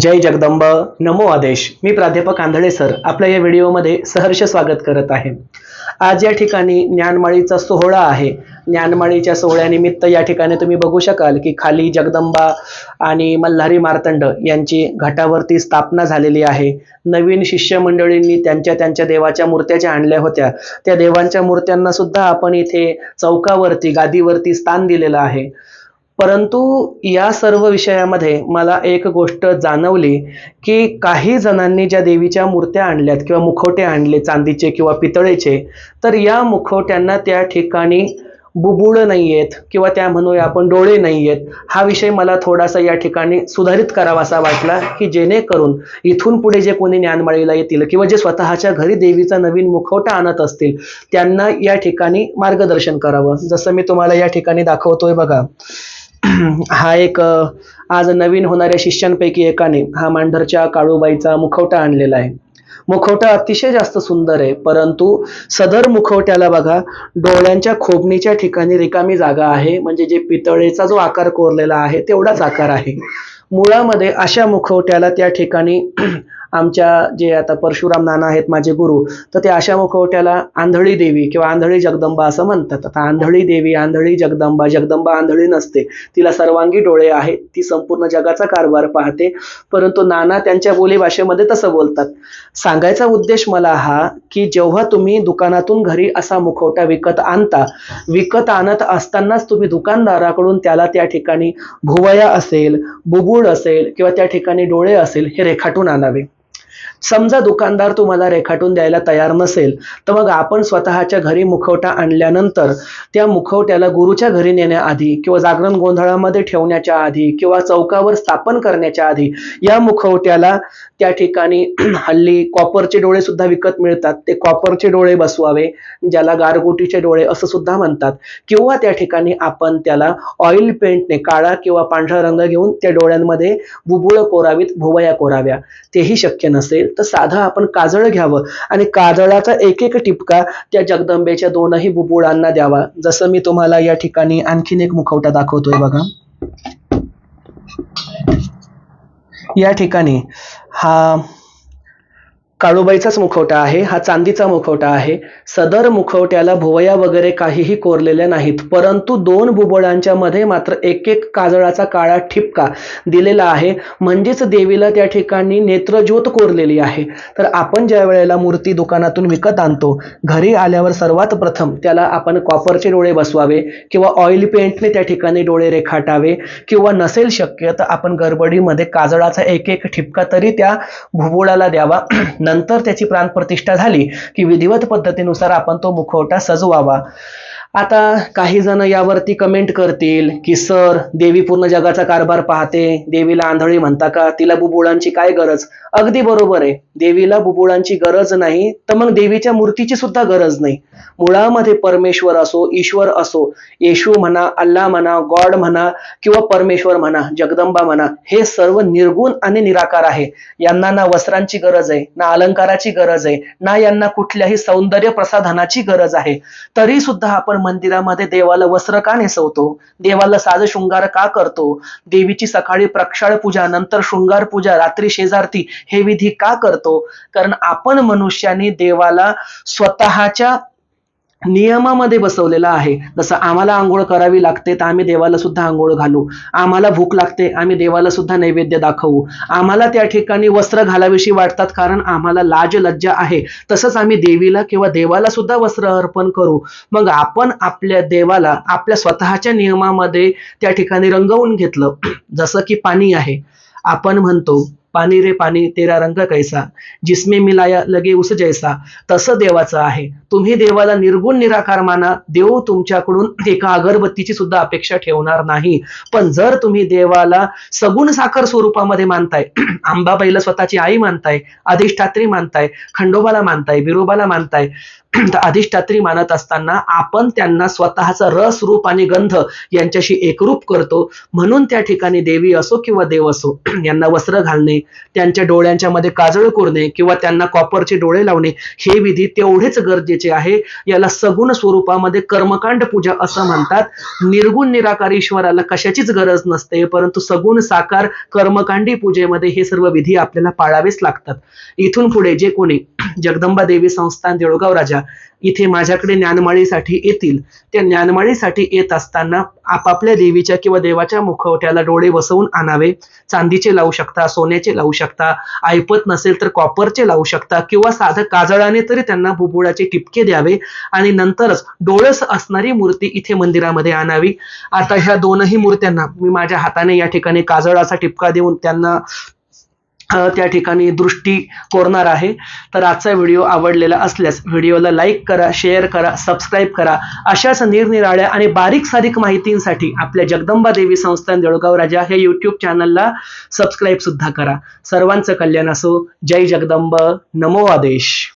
जय जगदंब. नमो आदेश. मी प्राध्यापक आंधळे सर. आपल्या या व्हिडिओमध्ये सहर्ष स्वागत करत आहे. आज या ठिकाणी ज्ञानमाळीचा सोहळा आहे. ज्ञानमाळीच्या सोहळ्यानिमित्त या ठिकाणी तुम्ही बघू शकाल की खाली जगदंबा आणि मल्हारी मार्तंड यांची घाटावरती स्थापना झालेली आहे. नवीन शिष्यमंडळींनी त्यांच्या त्यांच्या देवाच्या मूर्त्या ज्या आणल्या होत्या. त्या देवांच्या मूर्त्यांना सुद्धा आपण इथे चौकावरती गादीवरती स्थान दिलेलं आहे. परंतु या सर्व विषयामध्ये मला एक गोष्ट जाणवली की काही जणांनी ज्या देवीच्या मूर्त्या आणल्यात किंवा मुखवटे आणले चांदीचे किंवा पितळेचे तर या मुखवट्यांना त्या ठिकाणी बुबुळ नाही आहेत किंवा त्या म्हणूया आपण डोळे नाही आहेत हा विषय मला थोडासा या ठिकाणी सुधारित करावासा वाटला की जेणेकरून इथून पुढे जे कोणी ज्ञानमाळीला येतील किंवा जे स्वतःच्या घरी देवीचा नवीन मुखवटा आणत असतील त्यांना या ठिकाणी मार्गदर्शन करावं. जसं मी तुम्हाला या ठिकाणी दाखवतोय बघा. हा एक आज नवीन होणाऱ्या शिष्यांपैकी एकाने हा मांढरच्या काळूबाईचा मुखवटा आणलेला आहे. मुखवटा अतिशय जास्त सुंदर आहे परंतु सदर मुखवट्याला बघा डोळ्यांच्या खोबणीच्या ठिकाणी रिकामी जागा आहे म्हणजे जे पितळेचा जो आकार कोरलेला आहे तेवढाच आकार आहे. मुळामध्ये अशा मुखवट्याला त्या ठिकाणी आमच्या जे आता परशुराम नाना आहेत माझे गुरु तर ते अशा मुखवट्याला आंधळी देवी किंवा आंधळी जगदंबा असं म्हणतात. आता आंधळी देवी आंधळी जगदंबा जगदंबा आंधळी नसते. तिला सर्वांगी डोळे आहेत ती संपूर्ण जगाचा कारभार पाहते. परंतु नाना त्यांच्या बोलीभाषेमध्ये तसं बोलतात. सांगायचा उद्देश मला हा की जेव्हा तुम्ही दुकानातून घरी असा मुखवटा विकत आणता विकत आणत असतानाच तुम्ही दुकानदाराकडून त्याला त्या ठिकाणी भुवया असेल बुबुळ असेल किंवा त्या ठिकाणी डोळे असेल हे रेखाटून आणावे. समजा दुकानदार तुम्हाला रेखाटून द्यायला तयार नसेल तर मग आपण स्वतःच्या घरी मुखवटा आणल्यानंतर त्या मुखवट्याला गुरुच्या घरी नेण्याआधी किंवा जागरण गोंधळामध्ये ठेवण्याच्या आधी किंवा चौकावर स्थापन करण्याच्या आधी या मुखवट्याला त्या ठिकाणी हल्ली कॉपरचे डोळे सुद्धा विकत मिळतात. ते कॉपरचे डोळे बसवावे ज्याला गारगोटीचे डोळे असं सुद्धा म्हणतात. किंवा त्या ठिकाणी आपण त्याला ऑइल पेंटने काळा किंवा पांढरा रंग घेऊन त्या डोळ्यांमध्ये बुबुळ कोरावीत भुवया कोराव्या. तेही शक्य नसेल तर साधं आपण काजळ घ्यावं. आणि काजळाचा एक एक टिपका त्या जगदंबेच्या दोनही बुबुळांना द्यावा. जसं मी तुम्हाला या ठिकाणी आणखीन एक मुखवटा दाखवतोय बघा. या ठिकाणी हा काळूबाईचाच मुखवटा आहे हा चांदीचा मुखवटा आहे. सदर मुखवट्याला भुवया वगैरे काहीही कोरलेल्या नाहीत परंतु दोन बुबुळांच्या मध्ये मात्र एक एक काजळाचा काळा ठिपका दिलेला आहे. म्हणजेच देवीला त्या ठिकाणी नेत्रज्योत कोरलेली आहे. तर आपण ज्या वेळेला मूर्ती दुकानातून विकत आणतो घरी आल्यावर सर्वात प्रथम त्याला आपण कॉपरचे डोळे बसवावे किंवा ऑइल पेंटने त्या ठिकाणी डोळे रेखाटावे किंवा नसेल शक्य तर आपण गडबडीमध्ये काजळाचा एक एक ठिपका तरी त्या भुबोळाला द्यावा. नंतर त्याची प्राणप्रतिष्ठा झाली की विधिवत पद्धतीनुसार आपण तो मुखवटा सजवावा. आता काही जण यावरती कमेंट करतील की सर देवी पूर्ण जगाचा कारभार पाहते. देवीला आंधळी म्हणता का? तिला बुबुळांची काय गरज? अगदी बरोबर आहे. देवीला बुबुळांची गरज नाही तर मग देवीच्या मूर्तीची सुद्धा गरज नाही. मुळामध्ये परमेश्वर असो ईश्वर असो येशू म्हणा अल्ला म्हणा गॉड म्हणा किंवा परमेश्वर म्हणा जगदंबा म्हणा हे सर्व निर्गुण आणि निराकार आहे. यांना ना वस्त्रांची गरज आहे ना अलंकाराची गरज आहे ना यांना कुठल्याही सौंदर्य प्रसाधनाची गरज आहे. तरी सुद्धा आपण मंदिरामध्ये देवाला वस्त्र का नेसवतो? देवाला साज शृंगार का करतो? देवीची सकाळी प्रक्षाळ पूजा नंतर शृंगार पूजा रात्री शेजारती हे विधी का करतो? कारण आपण मनुष्याने देवाला स्वतःच्या नियमामध्ये बसवलेला आहे. जसं आम्हाला आंघोळ करावी लागते तर आम्ही देवाला सुद्धा आंघोळ घालू. आम्हाला भूक लागते आम्ही देवाला सुद्धा नैवेद्य दाखवू. आम्हाला त्या ठिकाणी वस्त्र घालाविषयी वाटतात कारण आम्हाला लाज लज्जा आहे. तसंच आम्ही देवीला किंवा देवाला सुद्धा वस्त्र अर्पण करू. मग आपण आपल्या देवाला आपल्या स्वतःच्या नियमामध्ये त्या ठिकाणी रंगवून घेतलं. जसं की पाणी आहे. आपण म्हणतो पाणी रे पाणी तेरा रंग कैसा? जिसमे मिलाया लगे उस जैसा तसं देवाचं आहे. तुम्ही देवाला निर्गुण निराकार माना देव तुमच्याकडून एका अगरबत्तीची सुद्धा अपेक्षा ठेवणार नाही. पण जर तुम्ही देवाला सगुण साखर स्वरूपामध्ये मानताय आंबाबाईला स्वतःची आई मानताय अधिष्ठात्री मानताय खंडोबाला मानताय बिरोबाला मानताय अधिष्ठात्री मानत असताना आपण त्यांना स्वतःचा रस रूप आणि गंध यांच्याशी एकरूप करतो. म्हणून त्या ठिकाणी देवी असो किंवा देव असो यांना वस्त्र घालणे त्यांच्या डोळ्यांच्या मध्ये काजळ कोरणे किंवा त्यांना कॉपरचे डोळे लावणे हे विधी तेवढेच गरजेचे आहे. याला सगुण स्वरूपामध्ये कर्मकांड पूजा असं म्हणतात. निर्गुण निराकार ईश्वराला कशाचीच गरज नसते परंतु सगुण साकार कर्मकांडी पूजेमध्ये हे सर्व विधी आपल्याला पाळावेच लागतात. इथून पुढे जे कोणी जगदंबा देवी संस्थान देऊळगाव राजा इथे माझ्याकडे ज्ञानमाळीसाठी येतील. त्या ज्ञानमाळीसाठी येत असताना आपापल्या देवीच्या किंवा देवाच्या मुखवट्याला डोळे बसवून आणावे. चांदीचे लावू शकता सोन्याचे लावू शकता ऐपत नसेल तर कॉपरचे लावू शकता किंवा साधं काजळाने तरी त्यांना बुबुळाचे टिपके द्यावे. आणि नंतरच डोळस असणारी मूर्ती इथे मंदिरामध्ये आणावी. आता ह्या दोनही मूर्त्यांना मी माझ्या हाताने या ठिकाणी काजळाचा टिपका देऊन त्यांना त्या ठिकाणी दृष्टी कोरणार आहे. तर आजचा व्हिडिओ आवडलेला असल्यास व्हिडिओला लाईक करा शेअर करा सबस्क्राईब करा. अशाच निरनिराळ्या आणि बारीक सारीक माहितींसाठी आपल्या जगदंबा देवी संस्थान देऊळगाव राजा हे यूट्यूब चॅनलला सबस्क्राईब सुद्धा करा. सर्वांचं कल्याण असो. जय जगदंब. नमो आदेश.